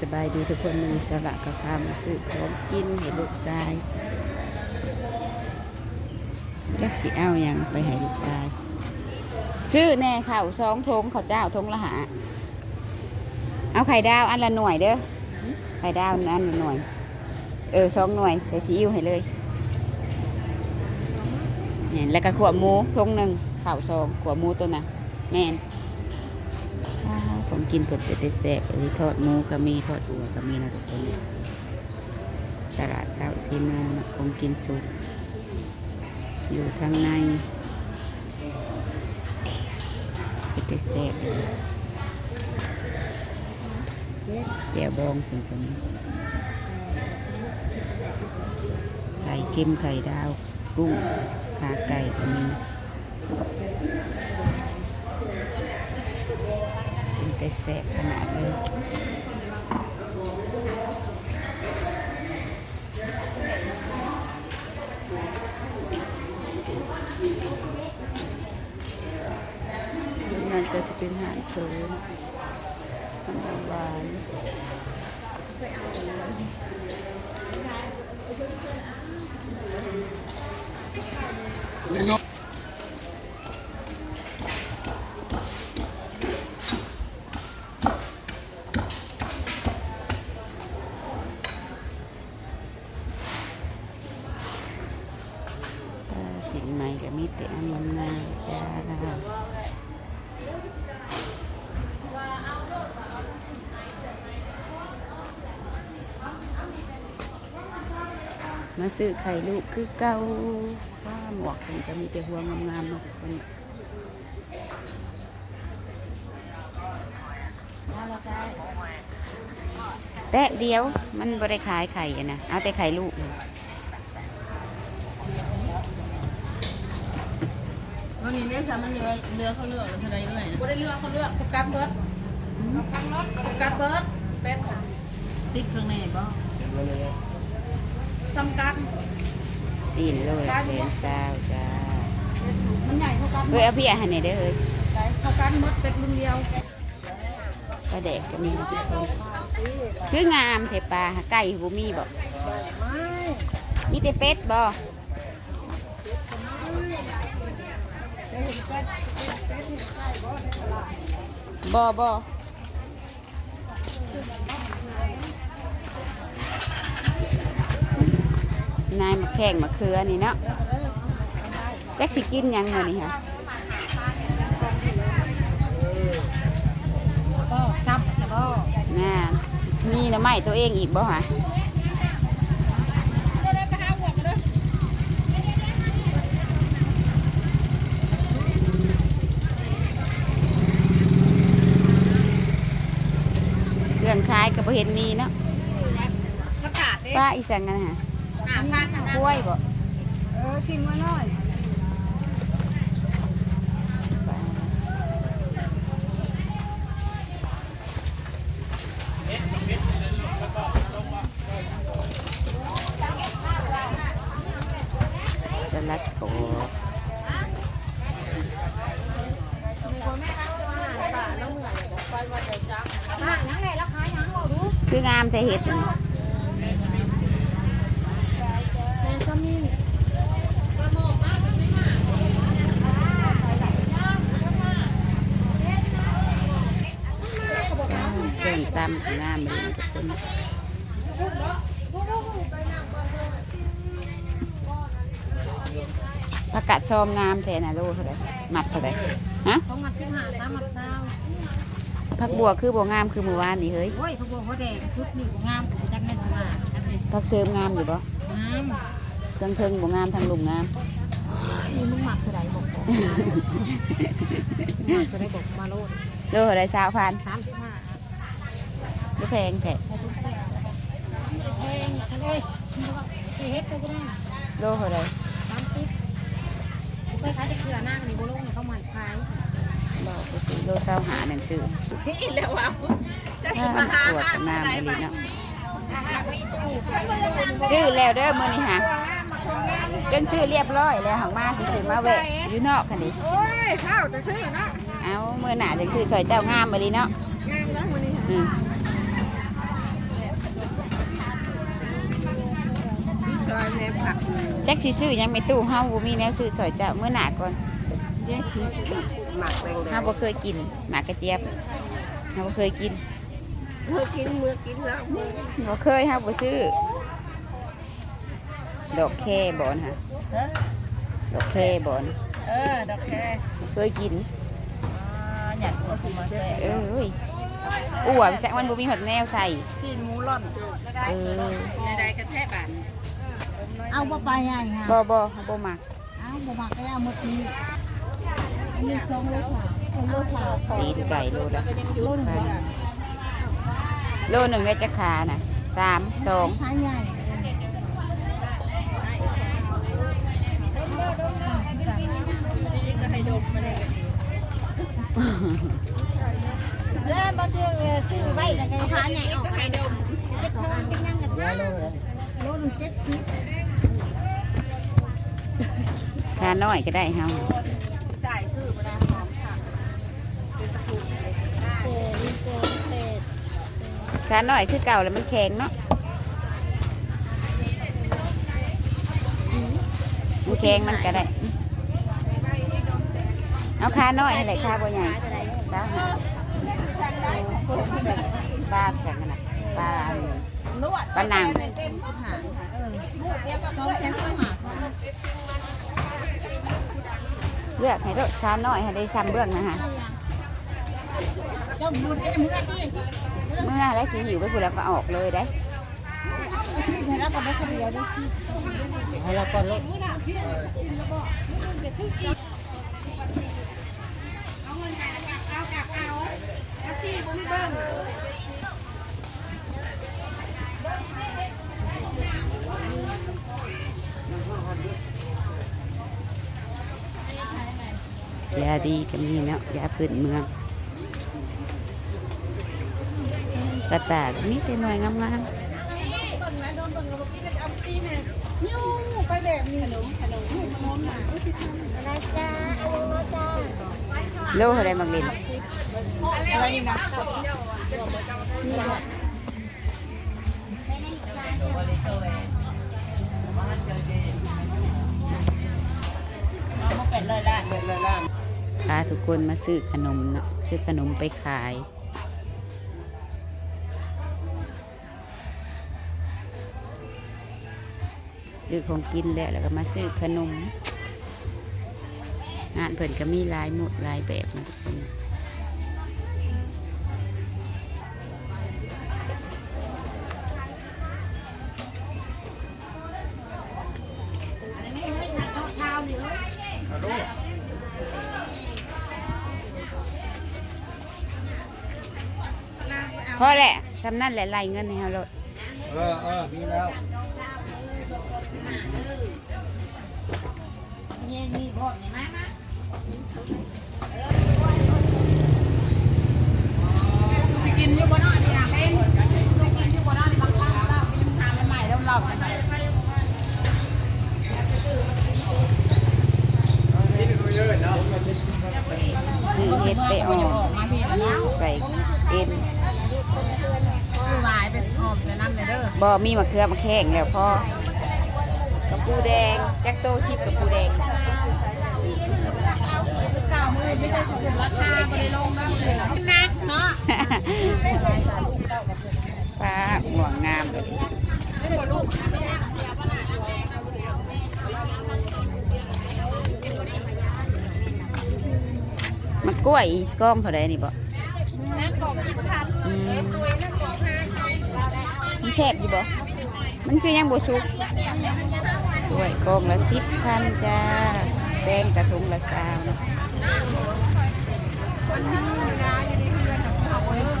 สบายดีทุกคนมีสระกับข้ามาซื้อของกินให้ลูกชายจักสิเอาหยังไปให้ลูกชาย ซื้อแน่ข้าวสองทงข้าวเจ้าทงละหา เอาไข่ดาวอันละหน่วยเด้อไข่ดาวอันละหน่วย เออสองหน่วยใส่ซีอิ๊วให้เลยเนี่ยแล้วก็ขวบหมูทงหนึ่งข้าวซองขวบหมูตัวน่ะแม่น กินเผ็ดเป็ดแซ่บอันนี้ทอดหมูก็มีทอดอัวก็มีนะทุกคนตลาดเช้าซีนานะผมกินสุกอยู่ข้างในเป็ดแซ่บเลยแจ่วบองเป็นคนไข่เค็มไข่ดาว กุ้งขาไก่ก็มี มันแสบขนาดเลยมันก็จะเป็นอาหารเพิ่มขนมหวาน ใหม่ก็มีแต่อันงามๆจ้ามาซื้อไข่ลูกคือเก่าว่าหมวกมันจะมีแต่หัวงามๆเนาะทุกคนแตะเดียวมันบริขายไข่อะนะเอาแต่ไข่ลูก นะวันนี้เนี่ยค่ะมันเรือเรือเขาเลือกแล้วเท่าไรเอ่ยบ่ได้เลือกเขาเลือกสกัดเบิร์ดสกัดเบิร์ดเป็ดติ๊กข้างในบ่สกัดสี่โลละแสนเศร้าจ้ามันใหญ่เท่ากันเฮ้ยเอาพี่อาหารไหนได้อเฮ้ยเท่ากันเบิร์ดเป็ดรุ่นเดียวปลาแดกก็มีนะทุกคนคืองามเทปลาไก่บุมีบ่มีแต่เป็ดบ่ บ่บ่นายมาแข่งมาเคือนี่เนาะจักสิกินหยังมื้อนี่ค่ะก็ซับจะบ่น่ามีน้ำไม้ตัวเองอีกบ่ฮะเรื่องขาย ก็บ่เห็นมีเนาะประกาศเด้ป้าอีสังกันฮะอ่าพันนะกล้วยบ่เออชิมมาหน่อยสลัดโก อ่ายังไงราคายังบ่รู้ คืองามแต่เห็ดนี่แม่ก็มีเครื่องซ้ำก็งามเลยนะทุกคนประกาศชมงามแทนนะลูกเท่าไหร่มัดเท่าไหร่ฮะ ต้องมาสิบห้าสามมาเช้า ผักบัวคือบัวงามคือเมื่อวานนี่เฮ้ยโอ้ยพวกหัวแดงชุดนี่บ่งามจักแม่นสมาจักนี่ผักเสริมงามอยู่บ่งามเครื่องเทิงบัวงามทางลุมงามนี่มึงหมักเท่าไรบอกบอกหมักเท่าไรบอกมาโลดโลเท่าไหร่สาวพันสามสิบห้าดูแพงแท้แพงอันเอ้ยเฮ็ดก็ได้โลเท่าไหร่สามสิบไปขายจะเกลือนั่งนี่บ่ลงเนี่ยเขาใหม่ขาย เราไปซื้อโลเท้าหาหนังสือนี่แล้วว่าจะมาหาปวดน้ำอะไรเนาะชื่อแล้วเด้อมือนี่ฮะจนชื่อเรียบร้อยแล้วของมาสื่อมาเวะยู่นอกคันนี้โอ้ยข้าวต่ซื้อเนาะเอาเมื่อหนาจะซื้อซอยเจ้างามมาดีเนาะงามแล้วมือนี่ฮะแจ็คชื่อยังไม่ตู้เฮาบ่มีแนวซื้อซอยเจ้าเมื่อหนาก่อนแจ็ค หมักแดงเฮาบ่เคยกินหมากกระเจี๊ยบเฮาบ่เคยกินเมื่อกินเมื่อกินแล้วมือบ่เคยเฮาบ่ซื้อ ดอกแค่บ่อนค่ะเออดอกแค่บ่อนเออดอกแคเคยกินอยากเอาถุงมาแซ่เอ้ยอ้วนแซงมันบ่มีหดแนวใส่ซีนหมูร่อนเออใดๆกระแทกบานเอาบ่ไปใหญ่ค่ะบ่บ่เฮาบ่มักเอาบ่มักก็เอาหมดทีมีสอง ตีนไก่โลละพันโลหนึ่งได้จักขาน่ะสามสองขาใหญ่ก็ให้ดมมาเลยเริ่มมาเดือนซื้อไว้แล้วก็ขาใหญ่ออกก็ให้ดมเจ็ดโลเป็นยังกันโลโลหนึ่งเจ็ดสิบขาน้อยก็ได้เฮา จ่ายซื้อมาได้หอมค่ะเป็นตะปู เศษเศษเศษ ขาน้อยคือเก่าแล้วมันแข็งเนาะมันแข็งมันก็ได้ เอาขาน้อยนี่แหละขาบ่ใหญ่สาหาปลาจากนั่นน่ะปลาอันนวดปลานังเต็มหางเออสองแสนสองหาเลือกให้รสขาน้อยให้ได้ซ้ำเบื้องนะฮะ เมื่อที่เมื่อแล้สีหิวไปพูดแล้วก็ออกเลยได้เห็นแล้วก็ไม่คนเดียวได้สิให้เราก่อนเลยยาดีก็มีเนาะยาพื้นเมือง กระตากมีแต่หน่วยงามไปแบบนี้ขนมขนมขนมน่ะอะไรจ้าอะไรจ้าๆโลอะไรบางเล่นอะไรนะเป็นเลยละเป็นเลยล่ะพาทุกคนมาซื้อขนมเนาะซื้อขนมไปขาย ซื้อของกินแล้วแล้วก็มาซื้อขนม งานเพิ่นก็มีลายหมดลายแบบนะทุกคนพอแหละทำนั่นแหละไล่เงินให้เราลดเออเออมีแล้ว สิกินอยู่บนนอนนี่นะเป็นสิกินอยู่บนนอนนี่บางครั้งเรากินทานใหม่ๆเริ่มหลอกกันไปซื้อเห็ดไปออมมาพี่แล้วใส่เอ็นซื้อลายเป็นหอมในน้ำในเด้อบ่มีมะเขือมะแข้งแล้วพ่อ ปูแดงแจ็คโตชิปกับปูแดงเก้ามือไม่ได้สุดราคาไม่ได้ลงนะเลยนักเนาะฟ้าห่วงงามเลยมะกล้วยอีกกล้องเท่าไรนี่บ่น้ำกอกสิบพันอืมตัวน้ำกอกห้ามันแซ่บอยู่บ่ มันคือยังบ่สุก กล้วยกล้องละสิบพันจ้าแดงกระทงละสาม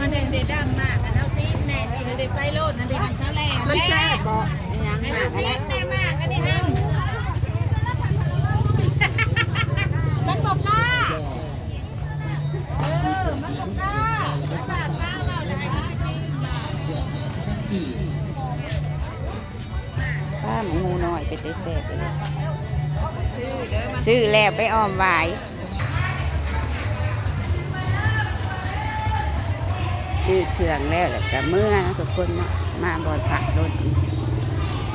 อันนี้เด็ดดังมากอันนั้นซีแน่ที่เด็ดไปโล ซื้อแล้วไปอ้อมไว้ซื้อเครื่องแล้วแหละแต่เมื่อทุกคนมาบอลผักรถ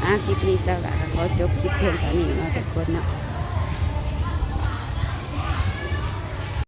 อะคลิปนี้สำหรับขอจบคลิปเพียงเท่านี้เนาะทุกคนเนาะ